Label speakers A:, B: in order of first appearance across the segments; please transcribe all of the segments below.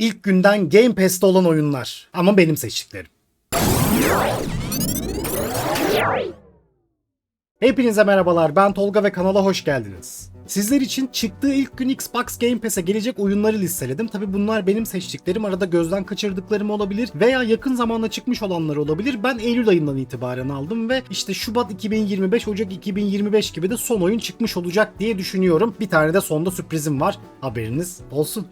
A: İlk günden Game Pass'te olan oyunlar. Ama benim seçtiklerim. Hepinize merhabalar. Ben Tolga ve kanala hoş geldiniz. Sizler için çıktığı ilk gün Xbox Game Pass'e gelecek oyunları listeledim. Tabi bunlar benim seçtiklerim. Arada gözden kaçırdıklarım olabilir veya yakın zamanda çıkmış olanlar olabilir. Ben Eylül ayından itibaren aldım ve işte Şubat 2025, Ocak 2025 gibi de son oyun çıkmış olacak diye düşünüyorum. Bir tane de sonda sürprizim var. Haberiniz olsun.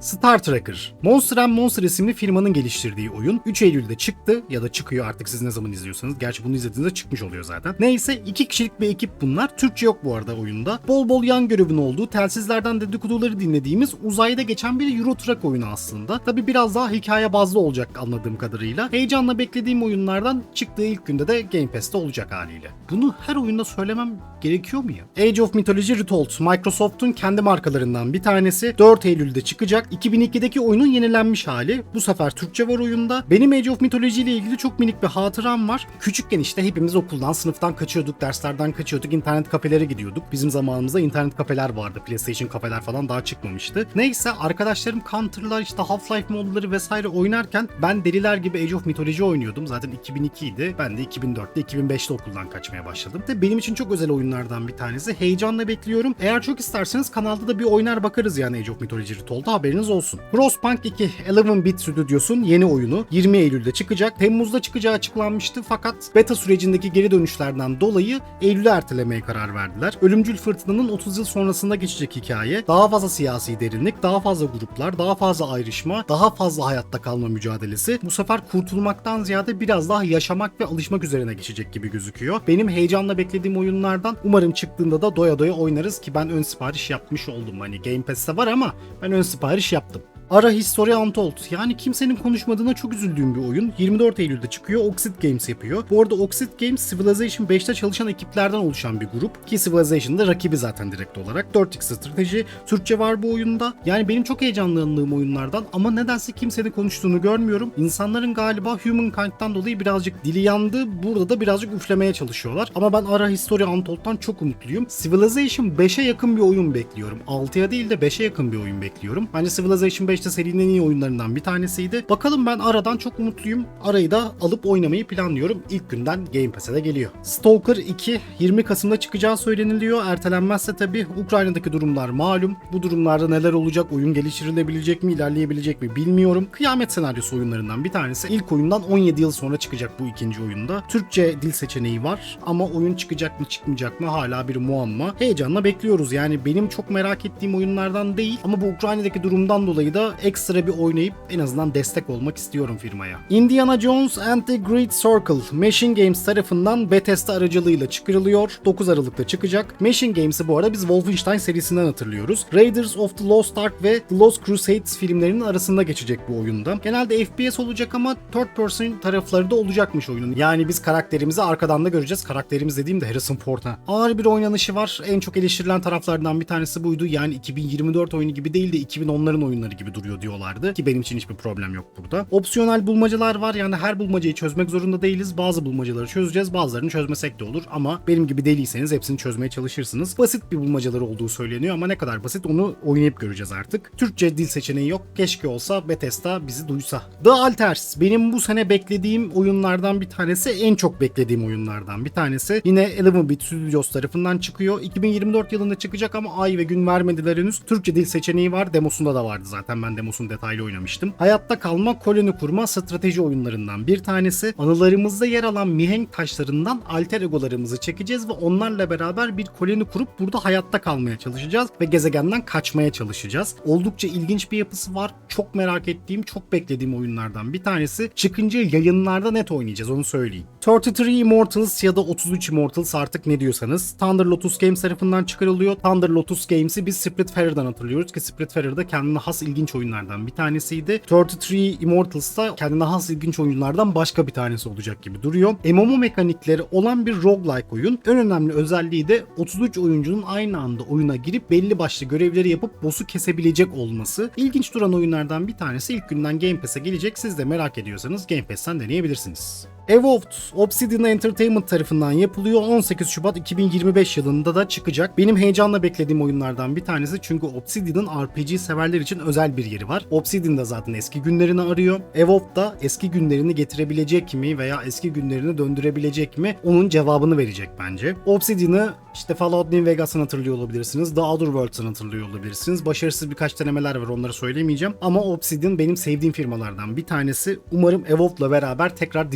A: Star Tracker. Monster Monster isimli firmanın geliştirdiği oyun 3 Eylül'de çıktı ya da çıkıyor artık siz ne zaman izliyorsanız. Gerçi bunu izlediğinizde çıkmış oluyor zaten. Neyse iki kişilik bir ekip bunlar. Türkçe yok bu arada oyunda. Bol bol yan görevin olduğu, telsizlerden dedikoduları dinlediğimiz uzayda geçen bir Euro Truck oyunu aslında. Tabi biraz daha hikaye bazlı olacak anladığım kadarıyla. Heyecanla beklediğim oyunlardan çıktığı ilk günde de Game Pass'te olacak haliyle. Bunu her oyunda söylemem gerekiyor mu ya? Age of Mythology Retold, Microsoft'un kendi markalarından bir tanesi. 4 Eylül'de çıkacak. 2002'deki oyunun yenilenmiş hali. Bu sefer Türkçe var oyunda. Benim Age of Mythology ile ilgili çok minik bir hatıram var. Küçükken işte hepimiz okuldan, sınıftan kaçıyorduk, derslerden kaçıyorduk, internet kafelere gidiyorduk. Bizim zamanımızda internet kafeler vardı. PlayStation kafeler falan daha çıkmamıştı. Neyse arkadaşlarım Counter'lar işte Half-Life modları vesaire oynarken ben deliler gibi Age of Mythology oynuyordum. Zaten 2002 idi. Ben de 2004'te 2005'te okuldan kaçmaya başladım. De benim için çok özel oyunlardan bir tanesi. Heyecanla bekliyorum. Eğer çok isterseniz kanalda da bir oynar bakarız yani Age of Mythology Retold'da haberiniz olsun. Frostpunk 2 11-bit Studios'un yeni oyunu 20 Eylül'de çıkacak. Temmuz'da çıkacağı açıklanmıştı fakat beta sürecindeki geri dönüşlerden dolayı Eylül'e ertelemeye karar verdiler. Ölümcül Fırtına'nın 30 yıl sonrasında geçecek hikaye. Daha fazla siyasi derinlik, daha fazla gruplar, daha fazla ayrışma, daha fazla hayatta kalma mücadelesi. Bu sefer kurtulmaktan ziyade biraz daha yaşamak ve alışmak üzerine geçecek gibi gözüküyor. Benim heyecanla beklediğim oyunlardan umarım çıktığında da doya doya oynarız ki ben ön sipariş yapmış oldum. Hani Game Pass'te var ama ben ön sipariş yaptım. Ara History Untold. Yani kimsenin konuşmadığına çok üzüldüğüm bir oyun. 24 Eylül'de çıkıyor. Oxid Games yapıyor. Bu arada Oxid Games Civilization 5'te çalışan ekiplerden oluşan bir grup. Ki Civilization'da rakibi zaten direkt olarak. 4X strateji. Türkçe var bu oyunda. Yani benim çok heyecanlandığım oyunlardan ama nedense kimsenin konuştuğunu görmüyorum. İnsanların galiba Humankind'dan dolayı birazcık dili yandı. Burada da birazcık üflemeye çalışıyorlar. Ama ben Ara History Untold'dan çok umutluyum. Civilization 5'e yakın bir oyun bekliyorum. 6'ya değil de 5'e yakın bir oyun bekliyorum. Bence Civilization 5 işte serinin iyi oyunlarından bir tanesiydi. Bakalım ben aradan çok umutluyum. Arayı da alıp oynamayı planlıyorum. İlk günden Game Pass'e de geliyor. Stalker 2 20 Kasım'da çıkacağı söyleniliyor. Ertelenmezse tabi Ukrayna'daki durumlar malum. Bu durumlarda neler olacak? Oyun geliştirilebilecek mi? ilerleyebilecek mi? Bilmiyorum. Kıyamet senaryosu oyunlarından bir tanesi. İlk oyundan 17 yıl sonra çıkacak bu ikinci oyunda. Türkçe dil seçeneği var ama oyun çıkacak mı çıkmayacak mı hala bir muamma. Heyecanla bekliyoruz. Yani benim çok merak ettiğim oyunlardan değil ama bu Ukrayna'daki durumdan dolayı da ekstra bir oynayıp en azından destek olmak istiyorum firmaya. Indiana Jones and the Great Circle Machine Games tarafından Bethesda aracılığıyla çıkarılıyor. 9 Aralık'ta çıkacak. Machine Games'i bu arada biz Wolfenstein serisinden hatırlıyoruz. Raiders of the Lost Ark ve The Lost Crusades filmlerinin arasında geçecek bu oyunda. Genelde FPS olacak ama third person tarafları da olacakmış oyunun. Yani biz karakterimizi arkadan da göreceğiz. Karakterimiz dediğim de Harrison Ford ha. Ağır bir oynanışı var. En çok eleştirilen taraflardan bir tanesi buydu. Yani 2024 oyunu gibi değil de 2010'ların oyunları gibi duruyor diyorlardı ki benim için hiçbir problem yok burada. Opsiyonel bulmacalar var yani her bulmacayı çözmek zorunda değiliz. Bazı bulmacaları çözeceğiz bazılarını çözmesek de olur ama benim gibi deliyseniz hepsini çözmeye çalışırsınız. Basit bir bulmacaları olduğu söyleniyor ama ne kadar basit onu oynayıp göreceğiz artık. Türkçe dil seçeneği yok. Keşke olsa Bethesda bizi duysa. The Alters benim bu sene beklediğim oyunlardan bir tanesi en çok beklediğim oyunlardan bir tanesi. Yine 11-bit Studios tarafından çıkıyor. 2024 yılında çıkacak ama ay ve gün vermediler henüz. Türkçe dil seçeneği var. Demosunda da vardı zaten. Ben demosunu detaylı oynamıştım. Hayatta kalma, koloni kurma strateji oyunlarından bir tanesi. Anılarımızda yer alan mihenk taşlarından alter egolarımızı çekeceğiz ve onlarla beraber bir koloni kurup burada hayatta kalmaya çalışacağız ve gezegenden kaçmaya çalışacağız. Oldukça ilginç bir yapısı var. Çok merak ettiğim, çok beklediğim oyunlardan bir tanesi. Çıkınca yayınlarda net oynayacağız onu söyleyeyim. 33 Immortals ya da 33 Immortals artık ne diyorsanız. Thunder Lotus Games tarafından çıkarılıyor. Thunder Lotus Games'i biz Spiritfarer'dan hatırlıyoruz ki Spiritfarer'da kendine has ilginç oyunlardan bir tanesiydi. 33 Immortals da kendine has ilginç oyunlardan başka bir tanesi olacak gibi duruyor. MMO mekanikleri olan bir roguelike oyun. En önemli özelliği de 33 oyuncunun aynı anda oyuna girip belli başlı görevleri yapıp boss'u kesebilecek olması. İlginç duran oyunlardan bir tanesi ilk günden Game Pass'e gelecek. Siz de merak ediyorsanız Game Pass'ten deneyebilirsiniz. Evolved, Obsidian Entertainment tarafından yapılıyor. 18 Şubat 2025 yılında da çıkacak. Benim heyecanla beklediğim oyunlardan bir tanesi çünkü Obsidian RPG severler için özel bir yeri var. Obsidian da zaten eski günlerini arıyor. Evolve da eski günlerini getirebilecek mi veya eski günlerini döndürebilecek mi? Onun cevabını verecek bence. Obsidian'ı işte Fallout New Vegas'ını hatırlıyor olabilirsiniz. The Outer Worlds'ını hatırlıyor olabilirsiniz. Başarısız birkaç denemeler var onları söylemeyeceğim. Ama Obsidian benim sevdiğim firmalardan bir tanesi. Umarım Evolve'la beraber tekrar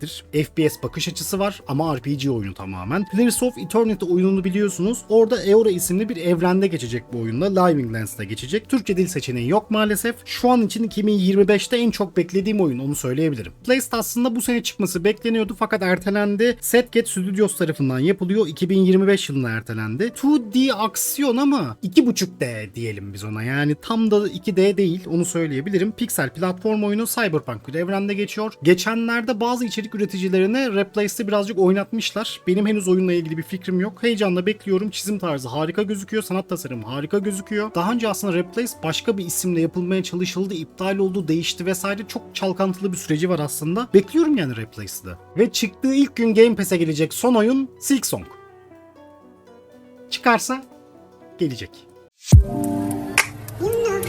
A: dirilecektir. FPS bakış açısı var ama RPG oyunu tamamen. Pillars of Eternity oyununu biliyorsunuz. Orada Eora isimli bir evrende geçecek bu oyunda. Living Lands'ta geçecek. Türkçe dil seçeneği yok maalesef. Şu an için 2025'te en çok beklediğim oyun onu söyleyebilirim. Playst aslında bu sene çıkması bekleniyordu fakat ertelendi. Setget Studios tarafından yapılıyor. 2025 yılına ertelendi. 2D aksiyon ama 2.5D diyelim biz ona. Yani tam da 2D değil onu söyleyebilirim. Pixel platform oyunu Cyberpunk bir evrende geçiyor. Geçenlerde bazı içerik üreticilerine Replace'de birazcık oynatmışlar. Benim henüz oyunla ilgili bir fikrim yok. Heyecanla bekliyorum. Çizim tarzı harika gözüküyor. Sanat tasarımı harika gözüküyor. Daha önce aslında Replace başka bir isimle yapılmaya çalışıldı. iptal oldu, değişti vesaire. Çok çalkantılı bir süreci var aslında. Bekliyorum yani Replace'de. Ve çıktığı ilk gün Game Pass'e gelecek son oyun Silksong. Çıkarsa gelecek.
B: Bunlar